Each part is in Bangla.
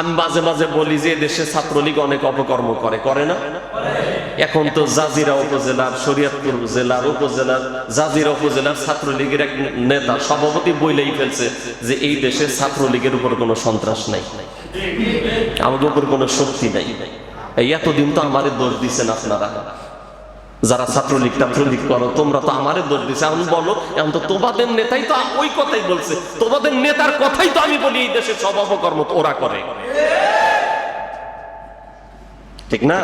আমি মাঝে মাঝে বলি যে দেশে ছাত্রলীগ অনেক অপকর্ম করে করে না? এখন তো জাজিরা উপজেলার, শরীয়তপুর জেলার, উপজেলার, জাজিরা উপজেলার ছাত্রলীগের এক নেতা সভাপতি বইলেই ফেলছে যে এই দেশে ছাত্রলীগের উপর কোনো সন্ত্রাস নাই। আমাদের উপর কোনো শক্তি নাই। এতদিন তো আমাদের দোষ দিচ্ছেন আপনারা। যারা ছাত্রলীগ ছাত্রলীগ করো, তোমরা তো আমারে দোষ দিছে। এখন বলো, এখন তো তোমাদের নেতাই তো ওই কথাই বলছে। তোমাদের নেতার কথাই তো আমি বলি, এই দেশে সব অপকর্ম ওরা করে। ঠিক না?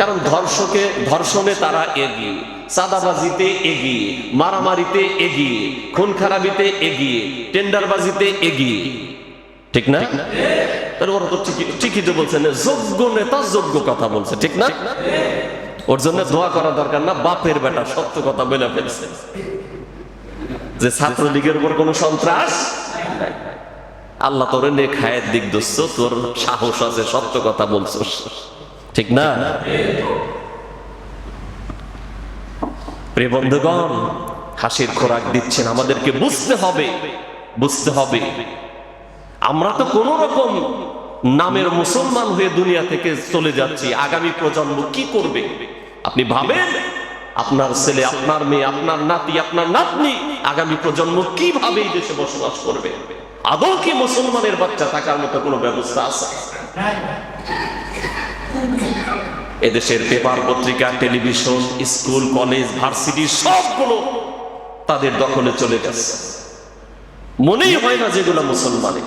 কারণ ধর্ষকে, ধর্ষণে তারা এগিয়ে, চাঁদাবাজিতে এগিয়ে, মারামারিতে এগিয়ে, খুন খারাপিতে এগিয়ে, টেন্ডারবাজিতে এগিয়ে। ঠিক না? তাহলে ওরা তো ঠিকই ঠিকই তো বলছে যোগ্য নেতা যোগ্য কথা বলছে, ঠিক না? ওর জন্য দোয়া করা দরকার না, বাপের বেটা সত্য কথা বলে ফেলছে। যে ছাত্রলীগের উপর কোনো সন্ত্রাস? আল্লাহ তোর খায়ের দিক দোস্ত, তোর সাহস আছে, সত্য কথা ঠিক না? হাসির খোরাক দিচ্ছেন, আমাদেরকে বুঝতে হবে বুঝতে হবে। আমরা তো কোন রকম নামের মুসলমান হয়ে দুনিয়া থেকে চলে যাচ্ছি। আগামী প্রজন্ম কি করবে? আপনি ভাবেন? আপনার ছেলে, আপনার মেয়ে, আপনার নাতি, আপনার নাতনি আগামী প্রজন্ম কীভাবে এই দেশে বসবাস করবে? আদৌ কি মুসলমানের বাচ্চা থাকার মতো কোনো ব্যবস্থা আছে? এদেশের পেপার, পত্রিকা, টেলিভিশন, স্কুল, কলেজ, ভার্সিটি সবগুলো তাদের দখলে চলে গেছে। মনেই হয় না যেগুলো মুসলমানে